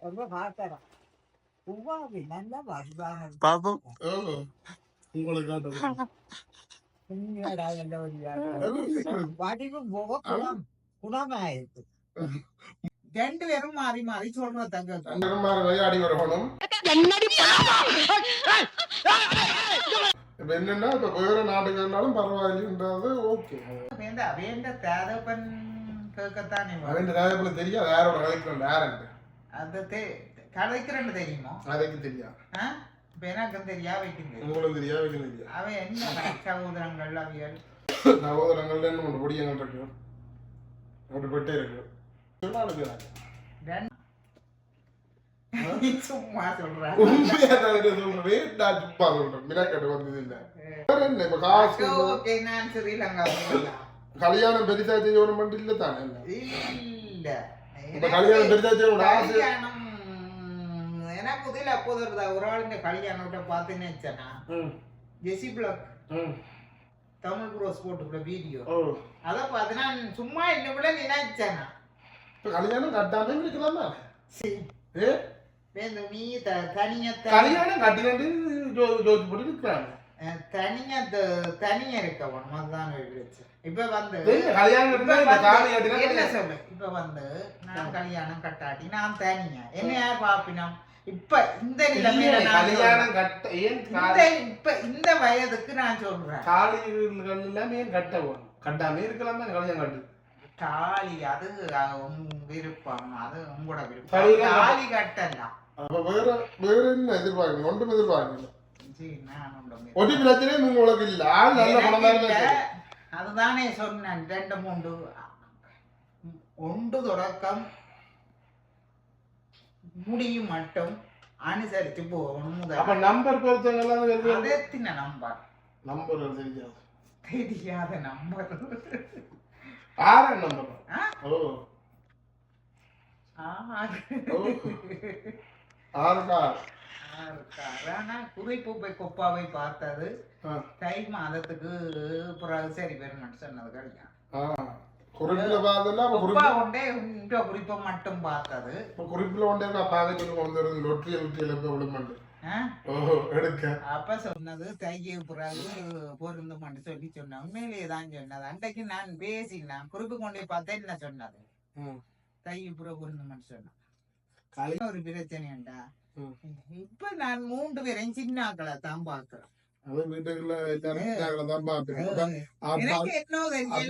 ரொம்ப பார்க்கலாம் உவாவி நல்லா வருவாங்க பாப்போம் உங்களுக்கு காட்டுறது உண்மையாடா எல்லாம் ஒரு வடிவு முக குணம் குணமாயிருக்கு ரெண்டு பேரும் மாறி மாறி சொல்ற தங்க விளையாடி வரணும் என்னன்னா இப்ப வேற நாட்டுக்குனாலும் பரவாயில்லைன்றது ஓகே வேண்ட வேண்ட தேதப்பன் கேட்கத்தானே. அவன் ராஜபுல தெரியாது யாரோட கதைக்கிறோம் அது தெ- கதைக்கிறேன்னு தெரியுமோ? அதைக்கு தெரியாது ஆ? இப்ப எனக்கும் தெரியா வைக்கும் உங்களுக்கு தெரியாது வைக்க தெரியாது அவன் என்ன சகோதரங்கள் அவியல்? சகோதரங்கள்ல என்ன ஒன்று பொடியங்கள் இருக்கு? ஒரு பெட்டே இருக்கு. சும்மா சொல்றேன் உண்மையா நான் இதை சொல்றேன். வேண்டா சும்மா சொல்றேன்? மினாக்கட்டு வந்தது இல்ல. வேற என்ன இப்ப காசு ஓகே நான் ஸ்ரீலங்கா போகலாம். கல்யாணம் பெருசா செய்யணும் மட்டும் இல்ல தானே? இல்ல. இப்ப கல்யாணம் ஆசை? கல்யாணம் எனக்கு இதில் அப்போது ஒரு ஒரு ஆளுங்க கல்யாணத்தை பார்த்துன்னு வச்சேனா ம், ஜெசி பிளாக். தமிழ் க்ரோஸ் போட்டுக்கிற வீடியோ. அதை பார்த்து நான் சும்மா என்ன விட நினைச்சேனா இப்ப கல்யாணம் கட்டாம இருக்கலாமா? சரி. ஏ? நீ த தனியத்தை கல்யாணம் கட்டிக்கிட்டு ஜோ- ஜோதி போட்டு இருக்கிறாங்க தனியா தனியா இருக்கவனும் அதுதான் இருந்துச்சு இப்ப வந்து தாலி என்ன இப்ப வந்து நான் கல்யாணம் கட்டாட்டி நான் தனியா. என்ன யார் பாப்பினம்? இப்ப இந்த நிலைமையில கல்யாணம் கட்ட ஏன் இப்ப இந்த வயதுக்கு நான் சொல்றேன். காலிகள் எல்லாமே ஏன் கட்ட வேணும்? கட்டாம இருக்கலாமா கல்யாணம் கட்டு. தாலி அது விருப்பம். அது உங்களோட விருப்பம். தாலி கட்டலாம் அப்ப வேற வேற என்ன எதிர்பார்க்கணும்? ஒன்றும் எதிர்பார்க்கணும் ஒரு பிரச்சனையும் உங்களுக்கு இல்ல. நல்ல. இருந்தா அதுதானே சொன்னேன் ரெண்டு மூன்று. ஒன்று தொடக்கம். முடியும் மட்டும் அனுசரிச்சு போகணும் அப்ப நம்பர் பொறுத்தவங்க எல்லாம் அது எத்தனை நம்பர் நம்பர் தெரியாது. தெரியாத நம்பர் ஆறாம் நம்பர் ஆ? ஓ. ஆறு. ஓ. ஆறுக்கா ஆறு. ஆனா குறிப்பு போய் கொப்பாவை பார்த்தது. தை மாதத்துக்கு பிறகு. சரி பெருமாள் சொன்னது கல்யாணம் குறிப்பில கொண்டே இந்த குறிப்பை மட்டும் பார்த்தது. குறிப்பில கொண்டு வருது லொட்டரி லொட்டரி விழுமாண்டு அப்ப சொன்னது தைய பிறகு பொருந்துமான்னு சொல்லி சொன்னேன் உண்மையிலேயே தான் சொன்னது. அன்றைக்கு நான் பேசினேன் குறிப்பு கொண்டே பார்த்தா என்ன சொன்னது. தைய பிறகு பொருந்துமான்னு சொன்னேன். களி ஒரு பிரச்சனைண்டா. இப்ப நான் மூன்று பேரையும் தான் பாக்குறேன் எல்லாரும் நாங்களும் தான்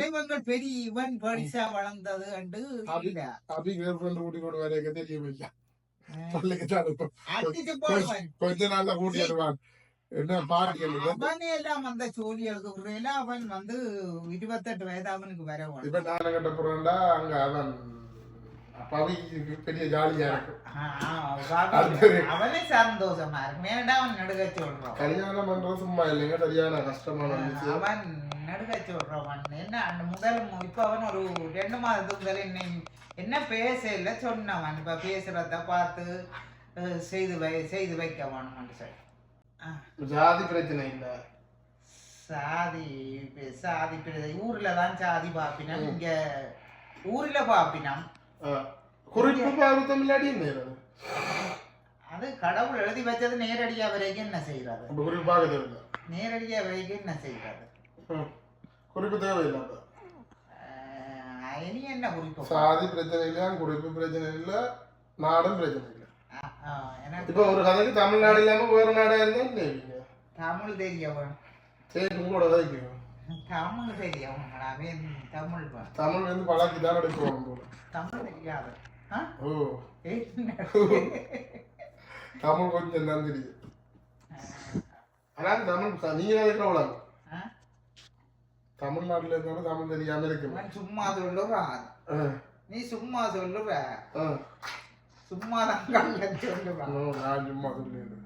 இவங்க பெரிய இவன் பெருசா வளர்ந்தது கண்டு அப்படி- இல்ல அப்படி கேர்ள் ஃப்ரெண்ட் கூட்டி கொண்டு வரைக்க தெரிய வைக்க பள்ளிக்கு தான் இப்ப அடிச்சு போடுவேன் கொஞ்ச நாள்ல கூட்டி வருவான் என்ன பாட்டி அவனே எல்லாம் அந்த சோழி எழுதுக்குறையில அவன் வந்து இருபத்தெட்டு வயது அவனுக்கு வர வேணும். இப்ப நானும் கட்ட போறேன்டா அங்க அவன் பெரிய ஜாலியா இருக்கு ஆ, ஆ, அவன் சந்தோஷமா இருக்கு மேடா அவன் நடுக சொல்றான் கல்யாணம் பண்றது சும்மா இல்லைங்க சரியான கஷ்டமான அவன் நடுக சொல்றவன் என்ன அந்த முதல் இப்ப அவன் ஒரு ரெண்டு மாதத்துக்கு முதல்ல என்ன என்ன பேச இல்ல சொன்னவன் இப்ப பேசுறத பார்த்து செய்து வை செய்து வைக்க வேணும்னு சொல்லி ஜாதி பிரச்சனை இல்ல சாதி சாதி ஊர்ல தான் சாதி பாப்பினம் இங்க ஊர்ல பாப்பினம். குறிப்பு பாவித்தம் இல்லாடி என்ன? அது கடவுள் எழுதி வச்சது நேரடியா வரைக்கும் என்ன செய்யறது அப்ப குறிப்பு பார்க்க தேவையில்லை நேரடியா வரைக்கும் என்ன செய்யறது ம். குறிப்பு தேவையில்லை இனி என்ன குறிப்பு சாதி பிரச்சனை இல்ல குறிப்பு பிரச்சனை இல்ல நாடும் பிரச்சனை இல்ல இப்ப ஒரு கதைக்கு தமிழ்நாடு இல்லாம வேற நாடா இருந்தா? தமிழ் தெரியவன் சரி உங்களோட கதைக்கு தமிழ் அவன் தமிழ் தமிழ் வந்து பழக்கி தான் எடுக்கணும் போல தமிழ் தெரியாது? ஓ? தமிழ் கொஞ்சம் தான் தெரியுது ஆஹ் ஆனா தமிழ் நீங்க இருக்கிற உலகம் ஆ? தமிழ்நாட்டுல இருந்தாலும் தமிழ் தெரியாம இருக்கு சும்மா சொல்லுறான் ஆ, நீ சும்மா சொல்லுற ஆ. சும்மா தான் ஓ, நான் சும்மா சொல்லிடுறேன்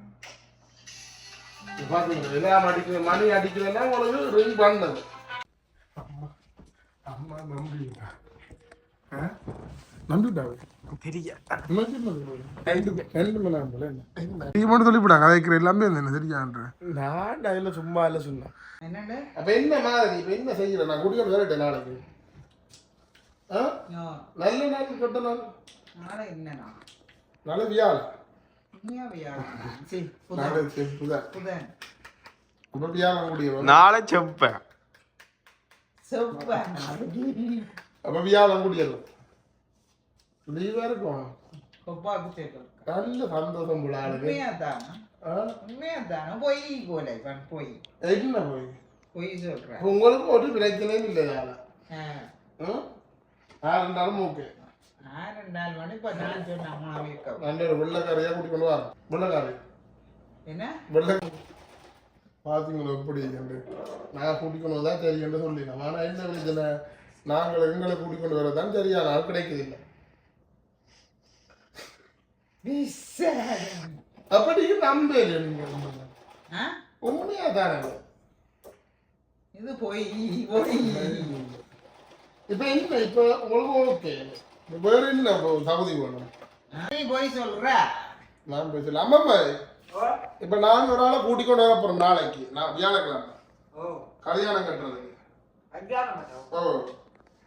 எல்லாம் அடிக்கிற மணி அடிக்கிறதுனா உங்களுக்கு ரிங் பண்ணது அம்மா அம்மா என்ன அதில் சும்மா இல்லை சொன்னேன் அப்ப என்ன மாதிரி இப்ப என்ன செய்யற நான் குடிக்க வரட்டேன் நாளைக்கு நல்ல நாள் கெட்ட நாள் நாளை புதன் நாளை வியாழன் நாளை செப்பேன் அப்ப வியாழன் கூடியலாம் லீவா இருக்கும் நல்ல சந்தோஷம் என்ன போய்? உங்களுக்கு ஒரு பிரச்சனையும் இல்லை யாழ ஆ இருந்தாலும் ஓகே. நான் பார்த்தீங்களா எப்படி என்று? நான் கூட்டிக் கொண்டு வந்தா சரி என்று சொல்லிடலாம் ஆனால் என்ன பிரச்சனை நாங்கள் எங்களை கூட்டிக் கொண்டு வரதான் சரியான ஆள் கிடைக்குதில்லை விசாரம். அப்படி நம்பல நீங்கள் ஆ? உண்மையா தானே? இது பொய் பொய். இப்போ என்ன? இப்போ உங்களுக்கு ஓகே. வேற என்ன தகுதி வேணும்? நீ பொய் சொல்ற. நான் அம்மா இப்போ நான் ஒரு ஆளை கூட்டிக் கொண்டு வர நாளைக்கு. நான் வியாழக்கிழமை. ஓ. கல்யாணம் கட்டுறதுக்கு. ஓ.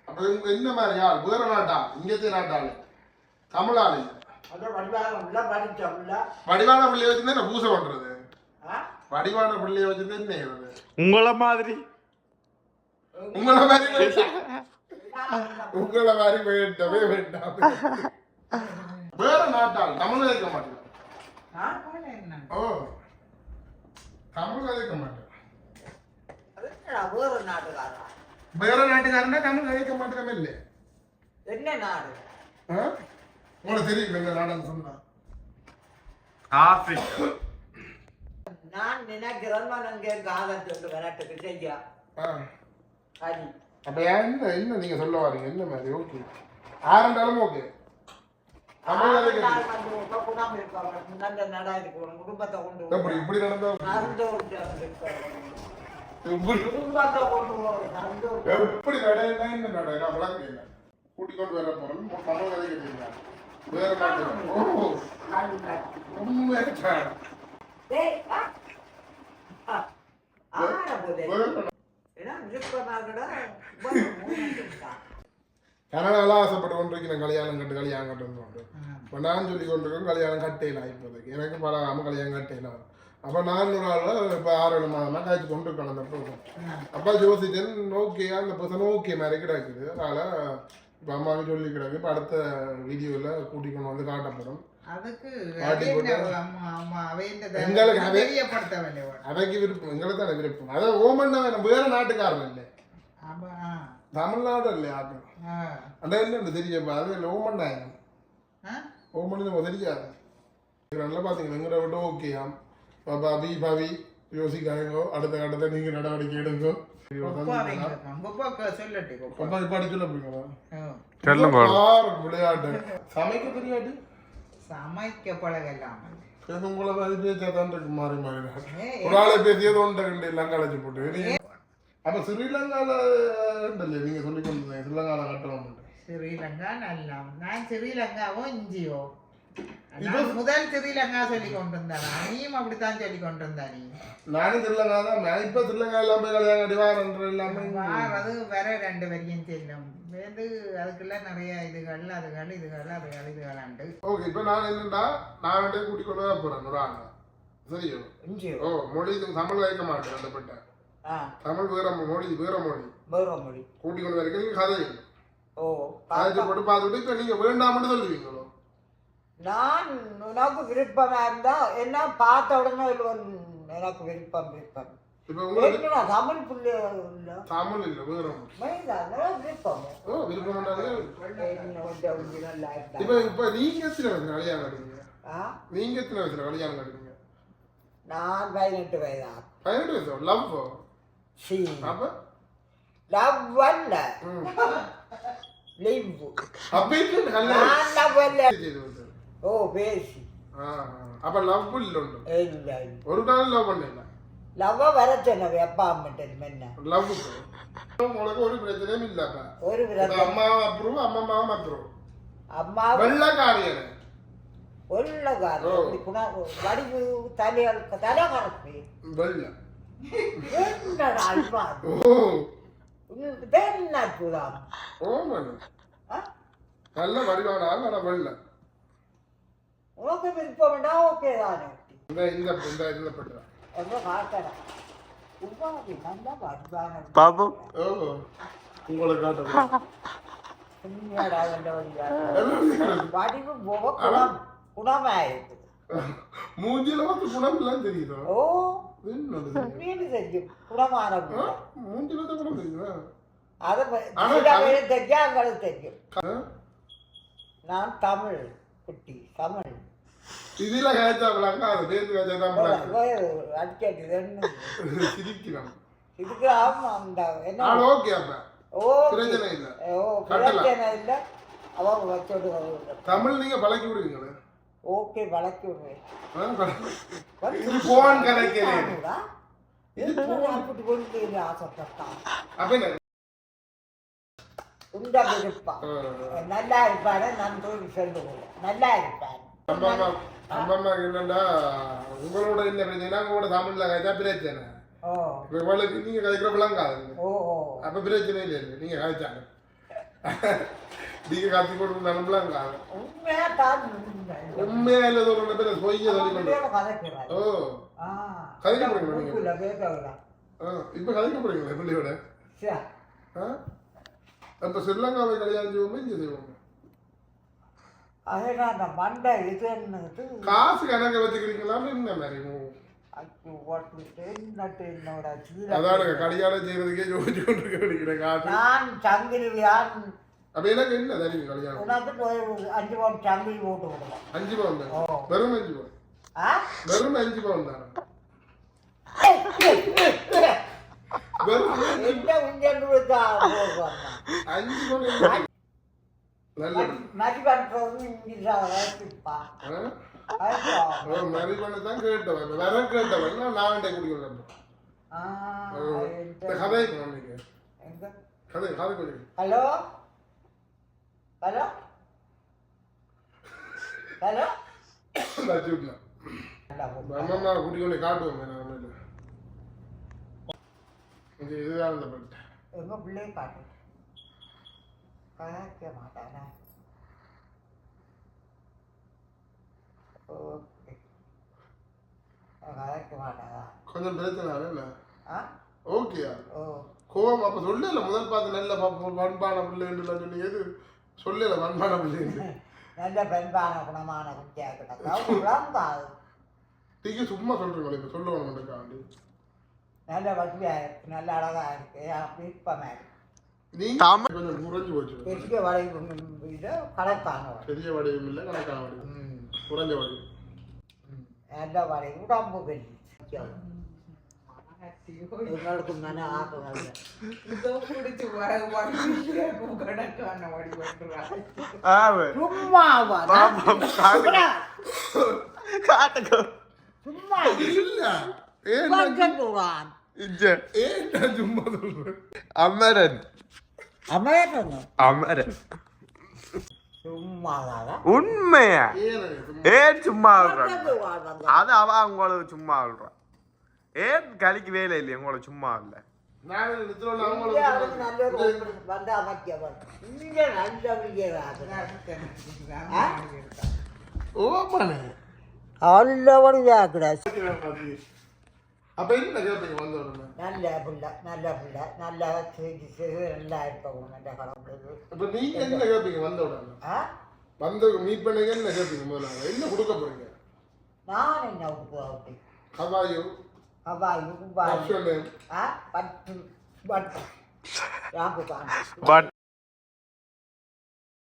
அப்போ என்ன மாதிரி ஆள்? வேற நாட்டா இங்கத்தே நாட்டாள் தமிழ் ஆள். வடிவான பிள்ளைய வச்சு என்ன பூசை பண்றது? வடிவான பிள்ளைய வச்சு என்ன உங்கள மாதிரி. உங்களை மாதிரி. உங்களை மாதிரி வேண்டவே வேண்டாம். வேற நாட்டாள் தமிழ் இருக்க மாட்டேன். என்ன ஓ தமிழ் இருக்க மாட்டேன். அது வேறு நாட்டுக்காரா? வேற நாட்டுக்காரனா தமிழ் இருக்க மாட்டேன் இல்லை. என்ன நாடு? உங்களுக்கு தெரியும் எங்க நாடுன்னு சொன்னா? ஆப்பிரிக்கா. நான் நினைக்கிறேன் நான் அங்கே காலத்துக்கு விளையாட்டுக்கு செய்யா. ஆ. அப்ப என்ன என்ன நீங்க சொல்ல வரீங்க என்ன மாதிரி ஓகே ஓகே இருக்கணும் குடும்பத்தை கொண்டு எப்படி இப்படி நடந்தா எப்படி நடையினா இந்த நடை நான் விளக்குறேன் கூட்டிக் கொண்டு வர போறோம் கேட்டீங்க வேற ஓ உண்மை கனடால ஆசைப்பட்டு கொண்டிருக்கிறேன் கல்யாணம் கட்டு கல்யாணம் கட்டுன்னு இப்போ நான் சொல்லி கொண்டிருக்கேன் கல்யாணம் கட்டையில இப்போதைக்கு? எனக்கு பழகாம கல்யாணம் கட்டையில அப்போ நான் ஒரு ஆள் இப்போ ஆறு ஏழு மாதமாக காய்ச்சி கொண்டு இருக்கேன் அந்த பர்சன் அப்பா யோசிச்சேன் ஓகே அந்த பர்சன் ஓகே மாதிரி கிடக்குது. அதனால இப்போ அம்மாவுக்கு சொல்லி கிடக்கு. இப்போ அடுத்த வீடியோவில் கூட்டிக் கொண்டு வந்து காட்டப்படும். அது அவைக்கு விருப்பம் எங்களுக்கு தானே விருப்பம். அதான் ஓமன் வேணும். வேற நாட்டுக்காரன் இல்லை. ஆமா தமிழ்நாடு இல்லை ஆக்கு ஆ. அதான் என்ன தெரியும்? அது இல்லை ஓமன் தான் ஆ? ஓமன் நம்ம தெரியாது. நல்லா பார்த்தீங்கன்னா எங்களை பாபா பி பாவி யோசிக்காதீங்க. அடுத்த கட்டத்தை நீங்க நடவடிக்கை எடுங்க. விளையாட்டு. சமைக்க தெரியாது. சமைக்க பழகலாம் பேச உங்களை மாதிரி பேச்சா தான் இருக்கு மாறி மாறி ஒரு ஆளை பேசியது ஒன்றை ரெண்டு எல்லாம் களைச்சு போட்டு அப்ப ஸ்ரீலங்கால இல்லையே நீங்க சொல்லி கொண்டு ஸ்ரீலங்கால கட்டணும் ஸ்ரீலங்கா நல்லா நான் ஸ்ரீலங்காவோ இஞ்சியோ நான் முதல் ஸ்ரீலங்கா சொல்லி கொண்டு இருந்தானா நீயும் அப்படித்தான் சொல்லி கொண்டு இருந்தா நீ. நானும் ஸ்ரீலங்கா தான். நான் இப்ப ஸ்ரீலங்கா எல்லாம் போய் கல்யாணம் கட்டி வாரன்ற எல்லாமே வாரது வேற ரெண்டு வரையும் செல்லும் வந்து அதுக்குள்ள நிறைய இதுகள் அதுகள் இதுகள் அதுகள் இதுகளாண்டு ஓகே இப்ப நான் என்னன்னா நான் வந்து கூட்டிக் கொண்டு வர போறேன் ஒரு ஆள். சரியோ? ஓ மொழி இது தமிழ் வைக்க மாட்டேன் அந்த பட்ட ஆ. தமிழ் வேற மொழி வேற மொழி. மொழி. கூட்டிக் கொண்டு வரைக்கும் கதை ஓ காய்ச்சி போட்டு பார்த்துட்டு இப்ப நீங்க வேண்டாம்னு சொல்லுவீங்களோ? நான் உனக்கு விருப்பமா இருந்தா என்ன பார்த்த உடனே எனக்கு விருப்பம் விருப்பம். தமிழ் புள்ளி தமிழ் இல்ல வேற விருப்பம். ஓ விருப்பம். இப்ப நீங்க எத்தனை வயசுல கல்யாணம் கட்டுவீங்க ஆ? நீங்க எத்தனை வயசுல கல்யாணம் நான் பதினெட்டு வயதா. பதினெட்டு வயசு? Love C. அப்ப? லவ் அல்ல. லிவ் அப்ப நான் லவ் அல்ல. லவ் இல்ல உண்டு இல்லை ஒரு காலம் லவ் பண்ணல லவ் வர சொன்னது அப்பா அம்மிட்ட என்ன லவ் உங்களுக்கு ஒரு பிரச்சனையும் இல்ல அப்ப ஒரு இப்ப விரதம் அம்மா அப்ரூவ் அம்மா அம்மாவும் அப்ரூவ் அம்மா வெள்ளக்காரியன ஒல்லகாரம் குண வடிவு தலையால் தலை கரப்பி வெள்ள என்னடா அல்வா என்ன அற்புதம் ஓ? நல்ல வடிவான ஆள் உமாதி நல்லா வருவாங்க பாப்போம் ஓ உங்களை காட்டுறேன் குணமாயிருக்கு மூஞ்சில வந்து குணம் எல்லாம் தெரியுதோ? ஓ மீன் தெரியும். குணமான மூஞ்சில தான் குணம் தெரியுதா? அதை தெரியும்? நான் தமிழ். குட்டி தமிழ் இதுல விளாங்க அது தான் விளாங்க அடிக்கடி சிரிக்கிறான் இதுக்கு ஆமா அந்த என்ன? ஓகே அப்ப. ஓ பிரச்சனை இல்ல. ஓ. பிரச்சனை இல்லை. அவங்க வச்சோடு தமிழ் நீங்க பழக்கி விடுவீங்களே ஓகே வளர்க்கி விடுவேன். ஆ, பழக்கி- இது போன் அப்படி கொண்டு ஆசைப்பட்டான் அப்ப விருப்பம் ஆ. நல்லா இருப்பாரு நன்றி சொல்லுவோம் நல்லா இருப்பாரு. நம்ம அம்மா நம்ம அம்மா என்னன்னா உங்களோட என்ன பிரச்சனை உங்களோட தமிழ்ல காய்ச்சா பிரச்சனை. இவளுக்கு நீங்க கதைக்கிற விளங்காது அப்ப பிரச்சனை இல்லை இல்லை நீங்க காய்ச்சாங்க நீங்க கத்தி கொடுத்தாலும் விளங்காது உண்மையா இல்லை சொல்ற பேர் பொய்ய சொல்லி ஓ. கதைக்க போறீங்களா நீங்க? இப்ப கதைக்க போறீங்களா பிள்ளையோட? அப்ப ஸ்ரீலங்காவை கல்யாணம் செய்வோமே இங்க செய்வோமே? அந்த மண்டை இதுன்னுட்டு காசு கணக்க வச்சுக்கிறீங்களா என்ன அதானுங்க சீர கல்யாணம் செய்யறதுக்கே யோசிச்சு கொண்டு கிடைக்கிற காசு நான் சங்கிலியான். அப்ப எனக்கு என்ன தெரியும் கல்யாணம்? உனக்கு அஞ்சு பவுன் சங்கிலி போட்டு அஞ்சு பவுன் தான். வெறும் அஞ்சு பவுன். ஆ? வெறும் அஞ்சு பவுன் தான்? வெறும் என்ன? நல்ல மதிப்பற்றோடு இங்கிலீஷா ஆ? ஓ, மரி பண்ண தான் கேட்டவன் வேற கேட்டவன் நான் குடிக்கிறேன் கதை கதை கதை ஹலோ ஹலோ ஹலோ வச்சுக்கலாம் அம்மா குடிக்கொண்டு காட்டுவோம் நான் இதுதான் அந்த பிள்ளைய கலாய்க்க மாட்டானா ஓகே. கலாய்க்க மாட்டானா கொஞ்சம் பிரச்சனை ஆ? ஓகேயா ஓ. கோவம் அப்ப சொல்லல முதல் பார்த்து நல்ல பண்பான பிள்ளைன்னு சொல்லி எது? சொல்லல பண்பான பிள்ளைன்னு நல்ல பெண்பான குணமான குட்டியா நீங்க சும்மா சொல்றீங்களே இப்ப சொல்லுவாங்க நல்ல வசதியா இருக்கு நல்ல அழகா இருக்கு விருப்பமா இருக்கு. பெரிய வளைவு இது கலப்பானவர் பெரிய வடிவம் இல்லை கணக்கான வடிவம் ம் குறைஞ்ச வடிவம் ம். நல்ல வளைவு உடம்பு பெரிய எங்களுக்கு மன ஆக்குகள் அமரன் சும்மாதான் உண்மையா? ஏன் சும்மா? அது அவ உங்களுக்கு சும்மா சொல்றான் ஏன் கலிக்கு வேலை இல்லையா? உங்களுக்கு சும்மா இல்ல நான் நிறுத்தல அப்ப என்ன கேட்பீங்க வந்த உடனே நல்ல பிள்ளை நல்ல பிள்ளை நல்ல செய்தி செய்து நல்லா இருக்கவும் நல்ல கடவுளுக்கு அப்ப நீங்க என்ன கேட்பீங்க வந்த உடனே ஆ வந்து மீட் பண்ணீங்க என்ன கேட்பீங்க முதல்ல என்ன கொடுக்க போறீங்க நான் என்ன உப்பு ஹவாயு ஆ பட்டு பட்டு ராகு காணும் பட்